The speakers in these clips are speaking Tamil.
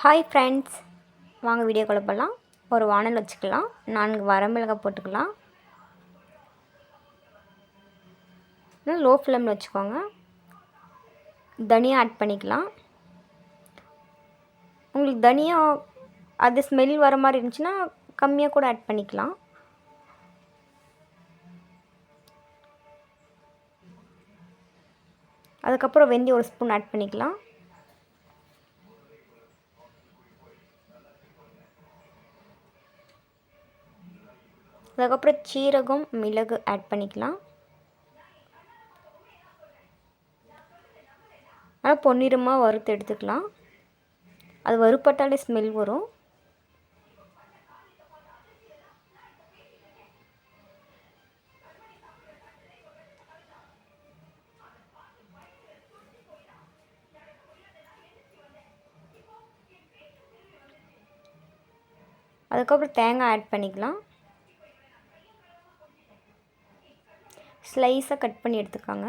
ஹாய் ஃப்ரெண்ட்ஸ் வாங்க வீடியோ குழப்பலாம் ஒரு வானல் வச்சுக்கலாம். நான்கு வரமிளகாய் போட்டுக்கலாம். லோ ஃப்ளேமில் வச்சுக்கோங்க. தனியா ஆட் பண்ணிக்கலாம். உங்களுக்கு தனியா அது ஸ்மெல் வர மாதிரி இருந்துச்சுன்னா கம்மியாக கூட ஆட் பண்ணிக்கலாம். அதுக்கப்புறம் வெந்தி ஒரு ஸ்பூன் ஆட் பண்ணிக்கலாம். அதுக்கப்புறம் சீரகம் மிளகு ஆட் பண்ணிக்கலாம். ஆனால் பொன்னிறமாக வறுத்து எடுத்துக்கலாம். அது வறுப்பட்டாலே ஸ்மெல் வரும். அதுக்கப்புறம் தேங்காய் ஆட் பண்ணிக்கலாம். ஸ்லைஸாக கட் பண்ணி எடுத்துக்கோங்க.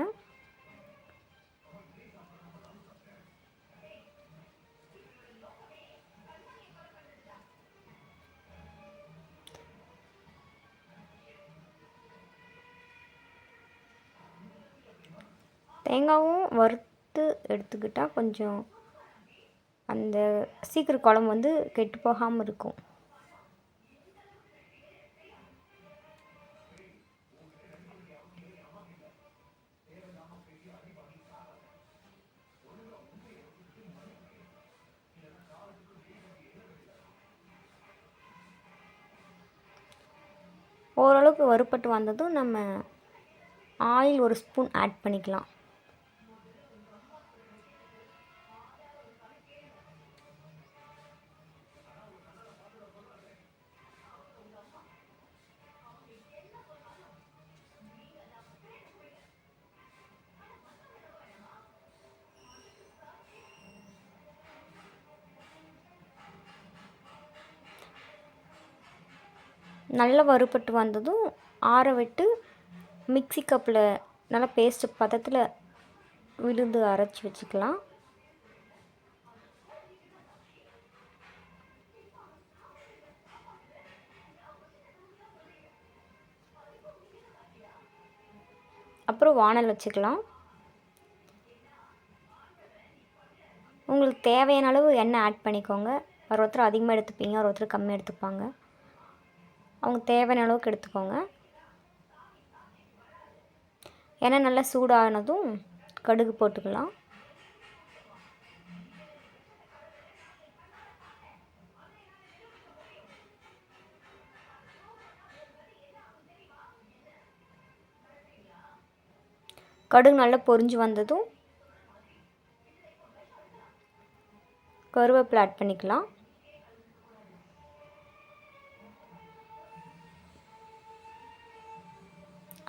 தேங்காவும் வறுத்து எடுத்துக்கிட்டால் கொஞ்சம் அந்த சீக்கிரம் குழம்பு வந்து கெட்டு போகாமல் இருக்கும். ஓரளவுக்கு வறுபட்டு வந்ததும் நம்ம ஆயில் ஒரு ஸ்பூன் ஆட் பண்ணிக்கலாம். நல்லா வறுபட்டு வந்ததும் ஆற விட்டு மிக்சி கப்பில் நல்லா பேஸ்ட்டு பதத்தில் விழுந்து அரைச்சி வச்சுக்கலாம். அப்புறம் வானல் வச்சுக்கலாம். உங்களுக்கு தேவையான அளவு எண்ணெய் ஆட் பண்ணிக்கோங்க. ஒரு ஒருத்தர் அதிகமாக எடுத்துப்பீங்க ஒரு ஒருத்தர் கம்மியாக எடுத்துப்பாங்க. அவங்க தேவையான அளவுக்கு எடுத்துக்கோங்க. ஏன்னா நல்லா சூடானதும் கடுகு போட்டுக்கலாம். கடுகு நல்லா பொரிஞ்சு வந்ததும் கருவேப்பிலை ஆட் பண்ணிக்கலாம்.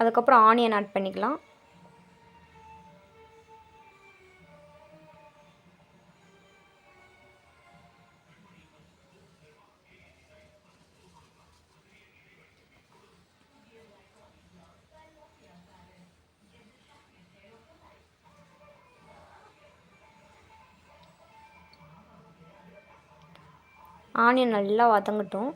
அதுக்கப்புறம் ஆனியன் ஆட் பண்ணிக்கலாம். ஆனியன் நல்லா வதங்கட்டும்.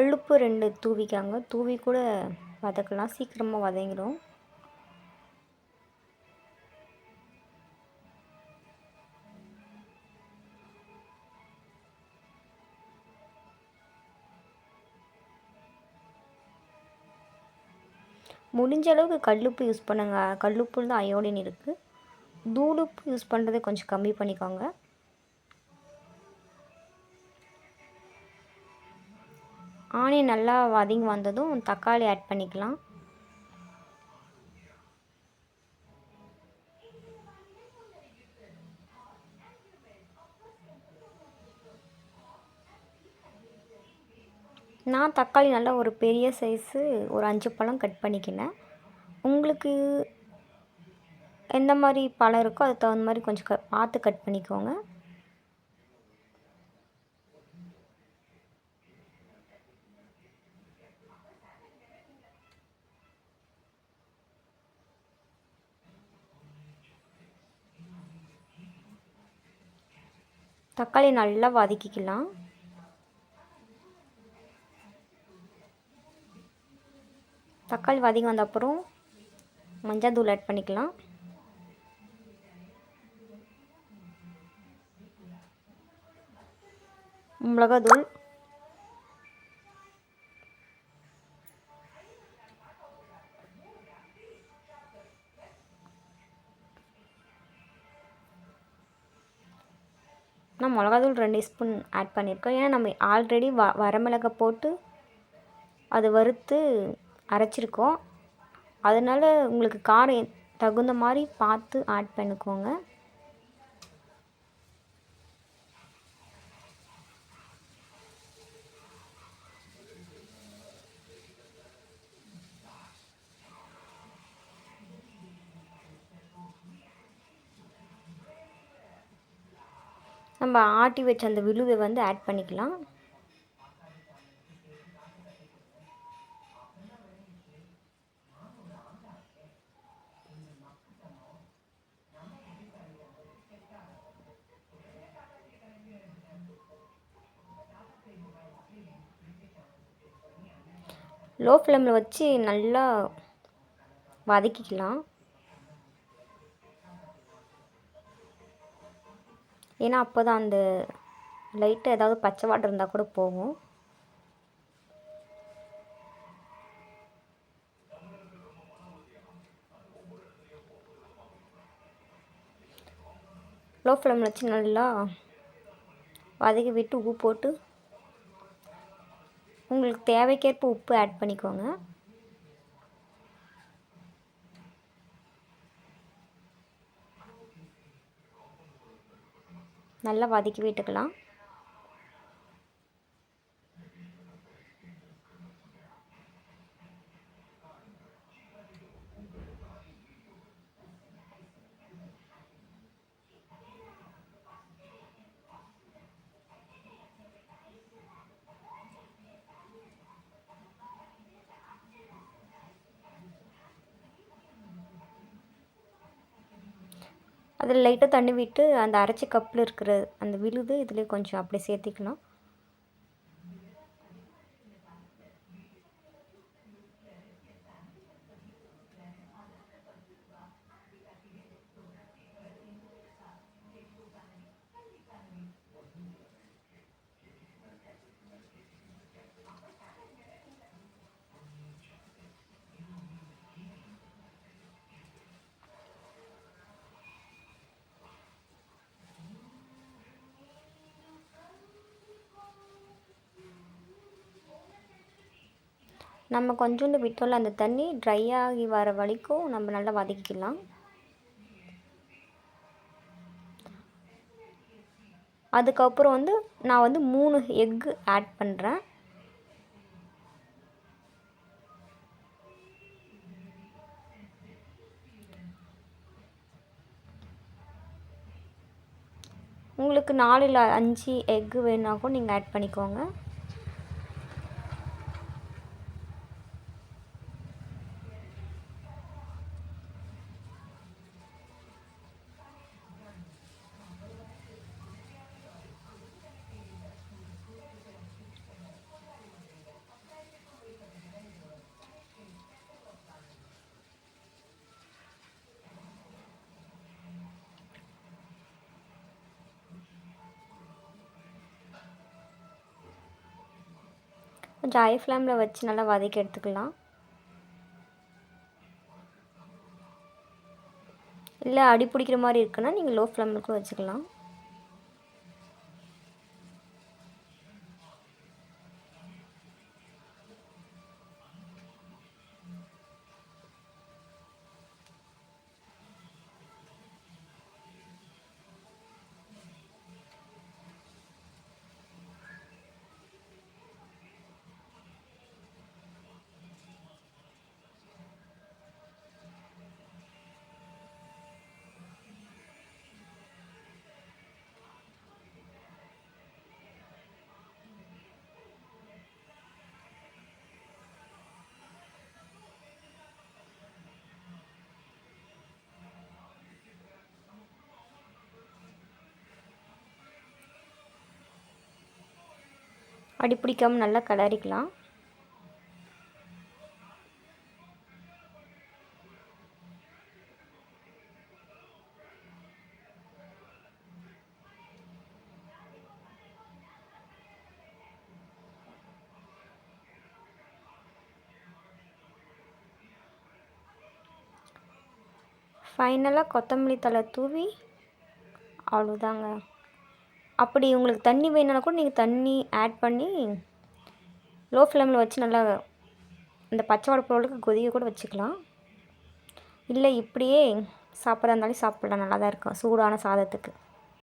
கல்லுப்பு ரெண்டு தூவிக்காங்க. தூவி கூட வதக்கலாம். சீக்கிரமாக வதங்கிடும். முடிஞ்ச அளவுக்கு கல்லுப்பு யூஸ் பண்ணுங்கள் கல்லுப்புல தான் அயோடின் இருக்குது தூளுப்பு யூஸ் பண்ணுறதை கொஞ்சம் கம்மி பண்ணிக்கோங்க. ஆனியன் நல்லா வதங்கி வந்ததும் தக்காளி ஆட் பண்ணிக்கலாம். நான் தக்காளி நல்லா ஒரு பெரிய சைஸு ஒரு அஞ்சு பழம் கட் பண்ணிக்கினேன். உங்களுக்கு எந்த மாதிரி பழம் இருக்கோ அதுக்கு தகுந்த மாதிரி கொஞ்சம் க பார்த்து கட் பண்ணிக்கோங்க. தக்காளி நல்லா வதக்கிக்கலாம். தக்காளி வதங்கி வந்த அப்புறம் மஞ்சள் தூள் ஆட் பண்ணிக்கலாம். மிளகாத்தூள் நான் மிளகாத்தூள் ரெண்டு ஸ்பூன் ஆட் பண்ணியிருக்கேன் ஏன்னா நம்ம ஆல்ரெடி வ வரமிளகா போட்டு அது வறுத்து அரைச்சிருக்கோம். அதனால் உங்களுக்கு காரம் தகுந்த மாதிரி பார்த்து ஆட் பண்ணிக்கோங்க. நம்ம ஆட்டி வச்ச அந்த விழுவை வந்து ஆட் பண்ணிக்கலாம். லோ ஃப்ளேமில் வச்சு நல்லா வதக்கிக்கலாம். ஏன்னா அப்போ தான் அந்த லைட்டாக ஏதாவது பச்சை வாட்டர் இருந்தால் கூட போகும். லோ ஃப்ளேமில் வச்சு நல்லா வதக்கி விட்டு உப்பு போட்டு உங்களுக்கு தேவைக்கேற்ப உப்பு ஆட் பண்ணிக்கோங்க. நல்லா வதக்கி விட்டுக்கலாம். அதில் லைட்டாக தண்ணி விட்டு அந்த அரைச்சி கப்பில் இருக்கிற அந்த விழுது இதில் கொஞ்சம் அப்படியே சேர்த்திக்கலாம் நம்ம கொஞ்சோண்டு விட்டோம்ல அந்த தண்ணி ட்ரை ஆகி வர வரைக்கும் நம்ம நல்லா வதக்கிக்கலாம். அதுக்கப்புறம் வந்து நான் வந்து மூணு எக்கு ஆட் பண்ணுறேன் உங்களுக்கு நாலு இல்லை அஞ்சு எக்கு வேணாக்கும் நீங்கள் ஆட் பண்ணிக்கோங்க. கொஞ்சம் ஐ ஃப்ளேமில் வச்சு நல்லா வதக்கி எடுத்துக்கலாம். இல்லை அடி பிடிக்கிற மாதிரி இருக்குன்னா நீங்கள் லோ ஃப்ளேமில் கூட வச்சுக்கலாம். அடிப்பிடிக்காமல் நல்லா கிளறிக்கலாம் ஃபைனலாக கொத்தமல்லி தழை தூவி அவ்வளோதாங்க அப்படி உங்களுக்கு தண்ணி வேணும்னா கூட நீங்கள் தண்ணி ஆட் பண்ணி லோ ஃப்ளேமில் வச்சு நல்லா இந்த பச்சை வாடை போகிறதுக்கு கொதிக்க கூட வச்சுக்கலாம். இல்லை இப்படியே சாப்பிட்றதா இருந்தாலும் சாப்பிட்லாம். நல்லா தான் இருக்கும். சூடான சாதத்துக்கு.